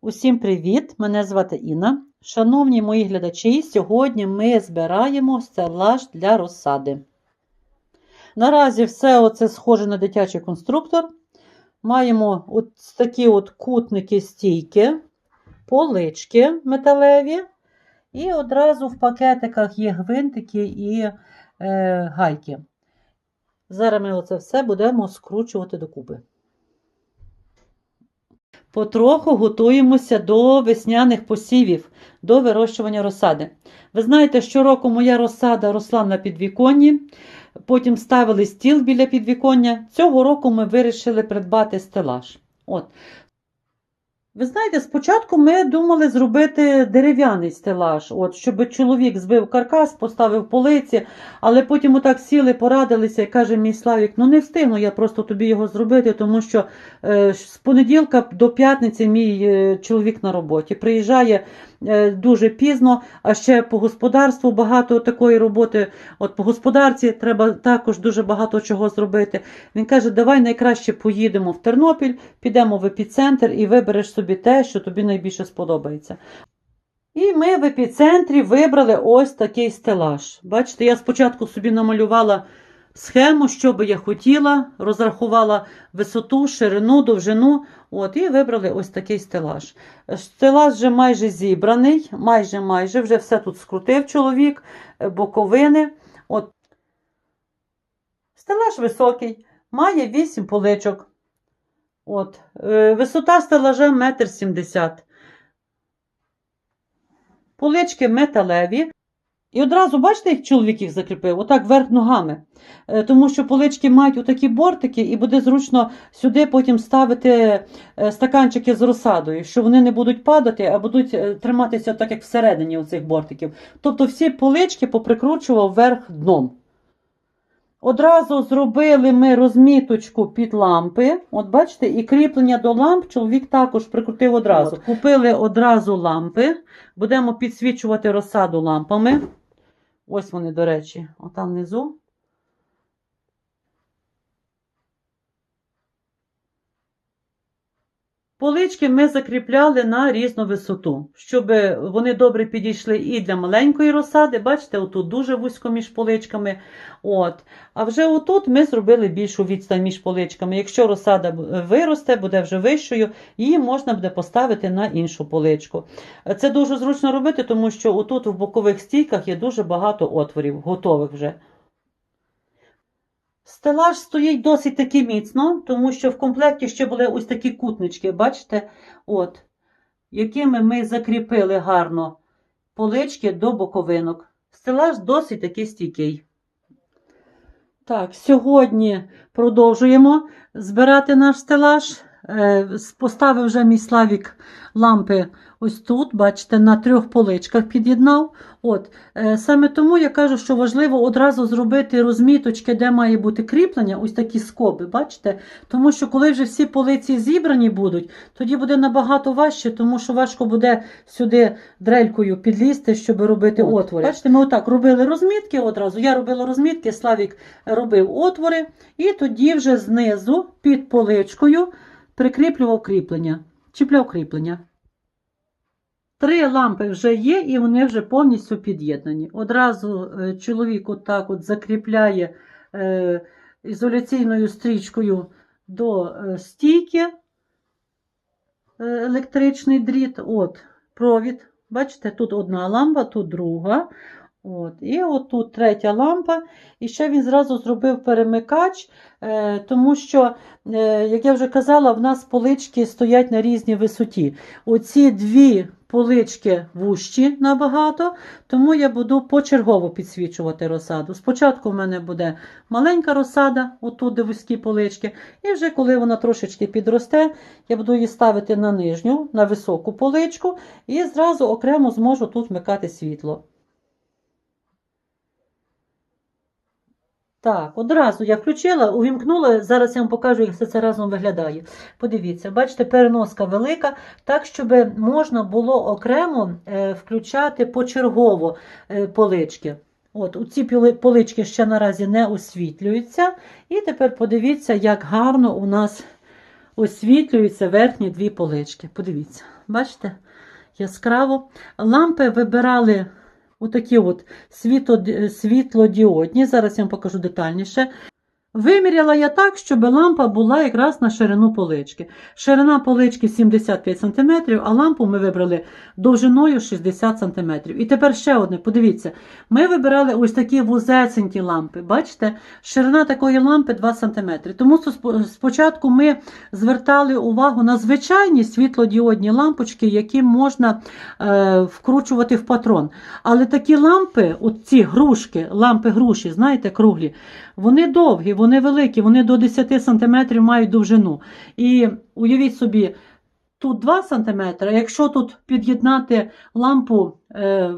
Усім привіт! Мене звати Інна. Шановні мої глядачі, сьогодні ми збираємо стелаж для розсади. Наразі все оце схоже на дитячий конструктор. Маємо от такі от кутники стійки, полички металеві. І одразу в пакетиках є гвинтики і е, гайки. Зараз ми оце все будемо скручувати докупи. Потроху готуємося до весняних посівів, до вирощування розсади. Ви знаєте, щороку моя розсада росла на підвіконні, потім ставили стіл біля підвіконня. Цього року ми вирішили придбати стелаж. От. Ви знаєте, спочатку ми думали зробити дерев'яний стелаж, от, щоб чоловік збив каркас, поставив полиці, але потім отак сіли, порадилися і каже мій Славік, ну не встигну я просто тобі його зробити, тому що е, з понеділка до п'ятниці мій е, чоловік на роботі. Приїжджає дуже пізно, а ще по господарству багато такої роботи. От по господарці треба також дуже багато чого зробити. Він каже, давай найкраще поїдемо в Тернопіль, підемо в епіцентр і вибереш собі те, що тобі найбільше сподобається. І ми в епіцентрі вибрали ось такий стелаж. Бачите, я спочатку собі намалювала схему, що би я хотіла, розрахувала висоту, ширину, довжину. От, І вибрали ось такий стелаж. Стелаж вже майже зібраний, майже майже вже все тут скрутив чоловік, е, боковини. От. Стелаж високий, має 8 поличок. От. Е, Висота стелажа 1,70 м. Полички металеві. І одразу, бачите, як чоловік їх закріпив, отак вверх ногами. Е, Тому що полички мають отакі бортики, і буде зручно сюди потім ставити е, стаканчики з розсадою, що вони не будуть падати, а будуть е, триматися так, як всередині оцих бортиків. Тобто всі полички поприкручував вверх дном. Одразу зробили ми розміточку під лампи. От бачите, і кріплення до ламп чоловік також прикрутив одразу. От, купили одразу лампи. Будемо підсвічувати розсаду лампами. Ось вони, до речі, отам внизу. Полички ми закріпляли на різну висоту, щоб вони добре підійшли і для маленької розсади. Бачите, отут дуже вузько між поличками. От. А вже отут ми зробили більшу відстань між поличками. Якщо розсада виросте, буде вже вищою, її можна буде поставити на іншу поличку. Це дуже зручно робити, тому що отут в бокових стійках є дуже багато отворів, готових вже. Стелаж стоїть досить таки міцно, тому що в комплекті ще були ось такі кутнички, бачите, от, якими ми закріпили гарно полички до боковинок. Стелаж досить таки стійкий. Так, сьогодні продовжуємо збирати наш стелаж. Е, Поставив вже мій Славік лампи ось тут, бачите, на трьох поличках під'єднав. От, е, Саме тому я кажу, що важливо одразу зробити розміточки, де має бути кріплення, ось такі скоби, бачите? Тому що коли вже всі полиці зібрані будуть, тоді буде набагато важче, тому що важко буде сюди дрелькою підлізти, щоб робити От, отвори. Бачите, ми отак робили розмітки одразу. Я робила розмітки, Славік робив отвори, і тоді вже знизу під поличкою прикріплював кріплення, чіпляв кріплення. Три лампи вже є, і вони вже повністю під'єднані. Одразу е, чоловік отак от закріпляє е, ізоляційною стрічкою до е, стійки електричний дріт. От, провід. Бачите, тут одна лампа, тут друга. От, І от тут третя лампа. І ще він зразу зробив перемикач, е, тому що, е, як я вже казала, в нас полички стоять на різній висоті. Оці дві полички вущі набагато, тому я буду почергово підсвічувати розсаду. Спочатку в мене буде маленька розсада, отут де вузькі полички, і вже коли вона трошечки підросте, я буду її ставити на нижню, на високу поличку, і зразу окремо зможу тут вмикати світло. Так, одразу я включила, увімкнула. Зараз я вам покажу, як все це разом виглядає. Подивіться, бачите, переноска велика, так, щоб можна було окремо е, включати почергово е, полички. От, Ці полички ще наразі не освітлюються. І тепер подивіться, як гарно у нас освітлюються верхні дві полички. Подивіться, бачите? Яскраво. Лампи вибирали отакі от світло- світлодіодні. Зараз я вам покажу детальніше. Виміряла я так, щоб лампа була якраз на ширину полички. Ширина полички 75 см, а лампу ми вибрали довжиною 60 см. І тепер ще одне, подивіться, ми вибирали ось такі вузесенькі лампи. Бачите, ширина такої лампи 2 см. Тому спочатку ми звертали увагу на звичайні світлодіодні лампочки, які можна е, вкручувати в патрон. Але такі лампи, от ці грушки, лампи груші, знаєте, круглі, вони довгі, вони великі, вони до 10 см мають довжину. І уявіть собі, тут 2 см, якщо тут під'єднати лампу е,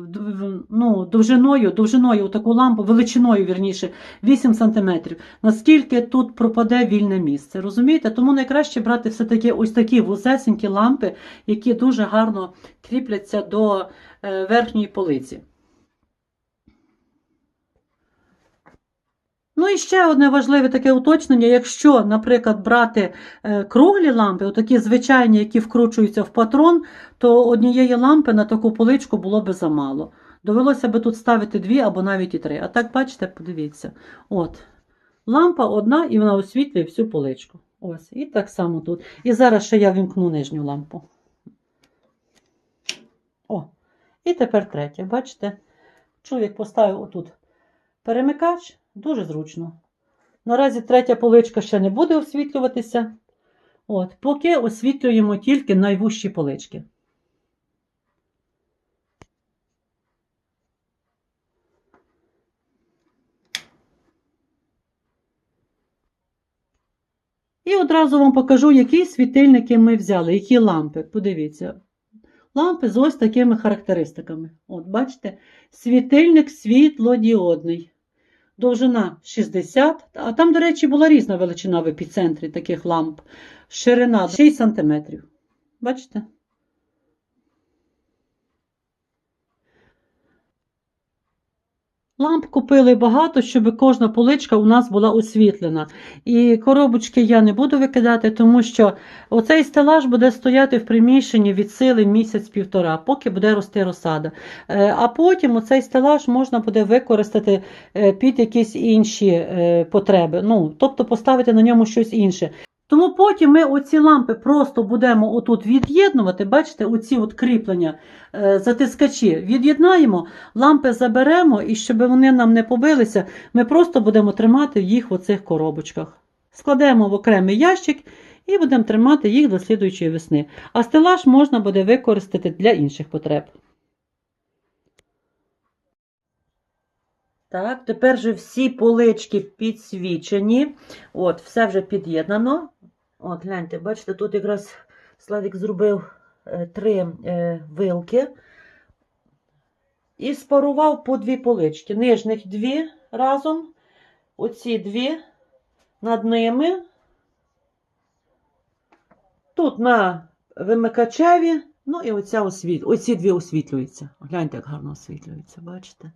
ну, довжиною, довжиною таку лампу, величиною, вірніше, 8 см, наскільки тут пропаде вільне місце. Розумієте? Тому найкраще брати все-таки ось такі вузесенькі лампи, які дуже гарно кріпляться до е, верхньої полиці. Ну і ще одне важливе таке уточнення: якщо, наприклад, брати е, круглі лампи, отакі звичайні, які вкручуються в патрон, то однієї лампи на таку поличку було би замало. Довелося би тут ставити дві або навіть і три. А так, бачите, подивіться. От. Лампа одна і вона освітлює всю поличку. Ось. І так само тут. І зараз ще я вімкну нижню лампу. О. І тепер третя. Бачите? Чоловік поставив отут перемикач. Дуже зручно. Наразі третя поличка ще не буде освітлюватися. От, поки освітлюємо тільки найвужчі полички. І одразу вам покажу, які світильники ми взяли, які лампи. Подивіться. Лампи з ось такими характеристиками. От, бачите, світильник світлодіодний. Довжина 60, а там, до речі, була різна величина в епіцентрі таких ламп. Ширина 6 см. Бачите? Ламп купили багато, щоб кожна поличка у нас була освітлена. І коробочки я не буду викидати, тому що оцей стелаж буде стояти в приміщенні від сили місяць-півтора, поки буде рости розсада. Е, А потім оцей стелаж можна буде використати е, під якісь інші е, потреби. Ну, тобто поставити на ньому щось інше. Тому потім ми оці лампи просто будемо отут від'єднувати. Бачите, оці от кріплення, е, затискачі від'єднаємо, лампи заберемо, і щоб вони нам не побилися, ми просто будемо тримати їх в оцих коробочках. Складемо в окремий ящик і будемо тримати їх до слідуючої весни. А стелаж можна буде використати для інших потреб. Так, тепер же всі полички підсвічені. От, все вже під'єднано. От, гляньте, бачите, тут якраз Славік зробив е, три е, вилки і спарував по дві полички. Нижніх дві разом, оці дві над ними. Тут на вимикачеві, ну і оця освіт... оці дві освітлюються. Гляньте, як гарно освітлюються, бачите?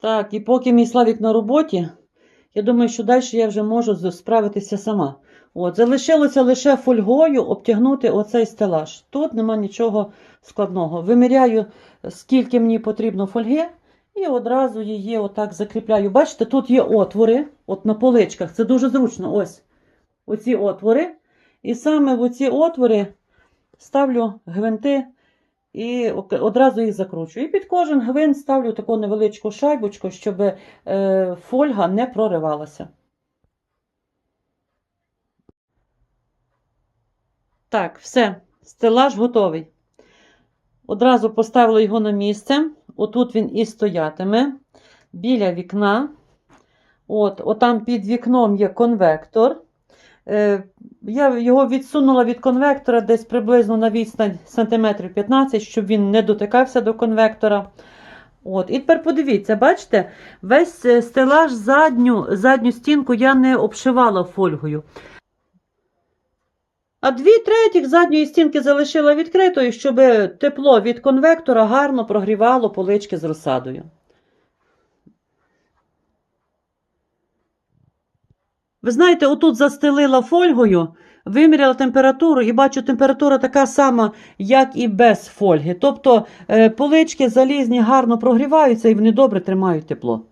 Так, і поки мій Славік на роботі, я думаю, що далі я вже можу справитися сама. От, залишилося лише фольгою обтягнути оцей стелаж. Тут нема нічого складного. Виміряю, скільки мені потрібно фольги, і одразу її отак закріпляю. Бачите, тут є отвори, от на поличках. Це дуже зручно. Ось оці отвори. І саме в оці отвори ставлю гвинти і одразу їх закручую. І під кожен гвинт ставлю таку невеличку шайбочку, щоб е, фольга не проривалася. Так, все, стелаж готовий. Одразу поставила його на місце. Отут він і стоятиме біля вікна. От, отам під вікном є конвектор. Е, Я його відсунула від конвектора десь приблизно на відстань сантиметрів 15, щоб він не дотикався до конвектора. От. І тепер подивіться, бачите, весь е, стелаж задню, задню стінку я не обшивала фольгою. А дві третіх задньої стінки залишила відкритою, щоб тепло від конвектора гарно прогрівало полички з розсадою. Ви знаєте, отут застелила фольгою, виміряла температуру і бачу, температура така сама, як і без фольги. Тобто е, полички залізні гарно прогріваються і вони добре тримають тепло.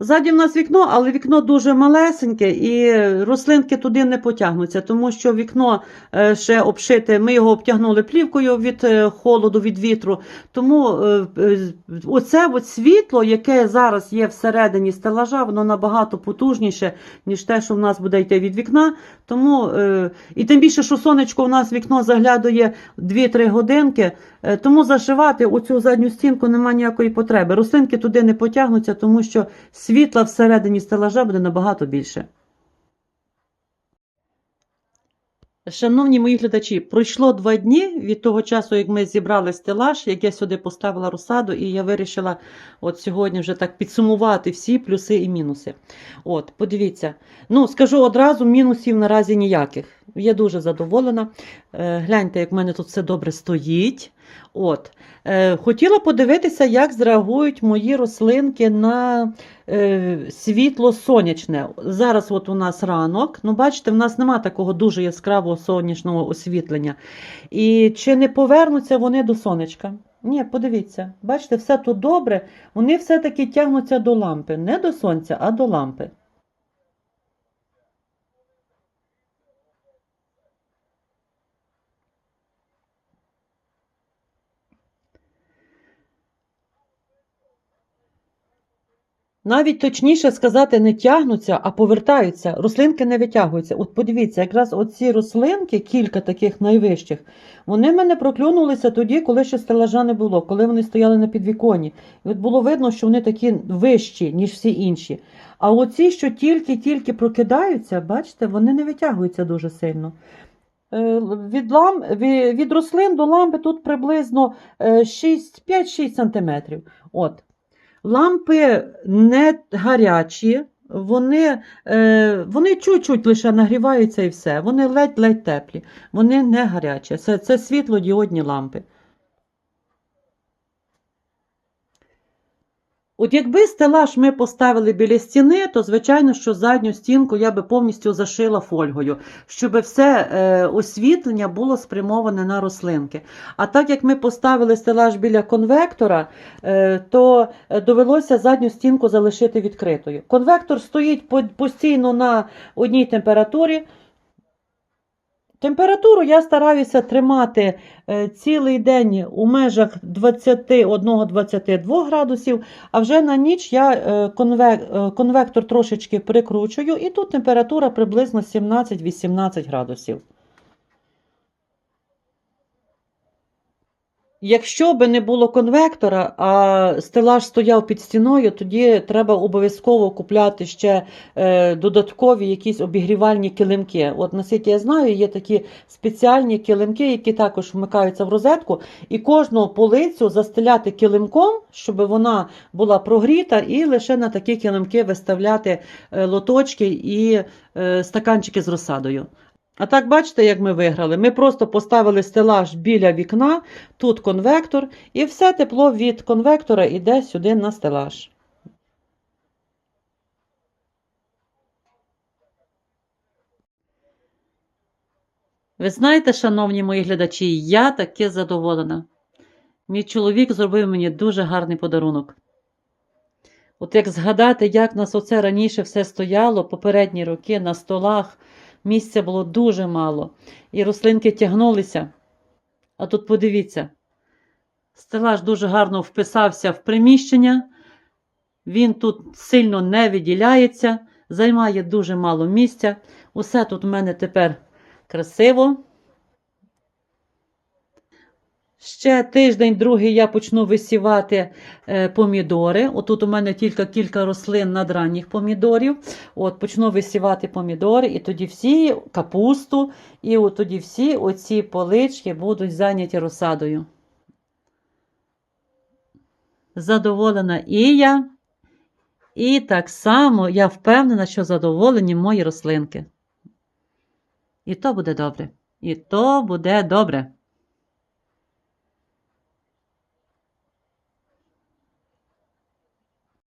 Ззаді в нас вікно, але вікно дуже малесеньке і рослинки туди не потягнуться, тому що вікно е, ще обшите, ми його обтягнули плівкою від е, холоду, від вітру. Тому е, оце от світло, яке зараз є всередині стелажа, воно набагато потужніше, ніж те, що в нас буде йти від вікна. Тому, і тим більше, що сонечко в нас вікно заглядує 2-3 годинки, тому зашивати оцю задню стінку немає ніякої потреби. Рослинки туди не потягнуться, тому що світла всередині стелажа буде набагато більше. Шановні мої глядачі, пройшло два дні від того часу, як ми зібрали стелаж, як я сюди поставила розсаду, і я вирішила от сьогодні вже так підсумувати всі плюси і мінуси. От, подивіться. Ну, скажу одразу, мінусів наразі ніяких. Я дуже задоволена. Е, гляньте, як в мене тут все добре стоїть. От. Е, хотіла подивитися, як зреагують мої рослинки на е, світло сонячне. Зараз от у нас ранок. Ну, бачите, в нас нема такого дуже яскравого сонячного освітлення. І чи не повернуться вони до сонечка? Ні, подивіться, бачите, все тут добре. Вони все-таки тягнуться до лампи. Не до сонця, а до лампи. Навіть точніше сказати, не тягнуться, а повертаються. Рослинки не витягуються. От подивіться, якраз оці рослинки, кілька таких найвищих, вони в мене проклюнулися тоді, коли ще стелажа не було, коли вони стояли на підвіконні. І от було видно, що вони такі вищі, ніж всі інші. А оці, що тільки-тільки прокидаються, бачите, вони не витягуються дуже сильно. Е, Від, лам, від, рослин до лампи тут приблизно е, 6 5-6 см. От. Лампи не гарячі, вони, е, вони чуть-чуть лише нагріваються і все. Вони ледь-ледь теплі, вони не гарячі. Це, це світлодіодні лампи. От якби стелаж ми поставили біля стіни, то звичайно, що задню стінку я би повністю зашила фольгою, щоб все е, освітлення було спрямоване на рослинки. А так як ми поставили стелаж біля конвектора, е, то е, довелося задню стінку залишити відкритою. Конвектор стоїть постійно на одній температурі. Температуру я стараюся тримати е, цілий день у межах 21-22 градусів, а вже на ніч я е, е, конвектор трошечки прикручую, і тут температура приблизно 17-18 градусів. Якщо би не було конвектора, а стелаж стояв під стіною, тоді треба обов'язково купляти ще е, додаткові якісь обігрівальні килимки. От наскільки я знаю, є такі спеціальні килимки, які також вмикаються в розетку, і кожну полицю застеляти килимком, щоб вона була прогріта, і лише на такі килимки виставляти е, лоточки і е, стаканчики з розсадою. А так, бачите, як ми виграли? Ми просто поставили стелаж біля вікна, тут конвектор, і все тепло від конвектора йде сюди на стелаж. Ви знаєте, шановні мої глядачі, я таки задоволена. Мій чоловік зробив мені дуже гарний подарунок. От як згадати, як нас оце раніше все стояло, попередні роки на столах, місця було дуже мало, і рослинки тягнулися. А тут подивіться, стелаж дуже гарно вписався в приміщення, він тут сильно не виділяється, займає дуже мало місця. Усе тут у мене тепер красиво. Ще тиждень, другий я почну висівати е, помідори. Отут у мене тільки кілька рослин надранніх помідорів. От почну висівати помідори, і тоді всі капусту, і от тоді всі оці полички будуть зайняті розсадою. Задоволена і я, і так само я впевнена, що задоволені мої рослинки. І то буде добре. І то буде добре.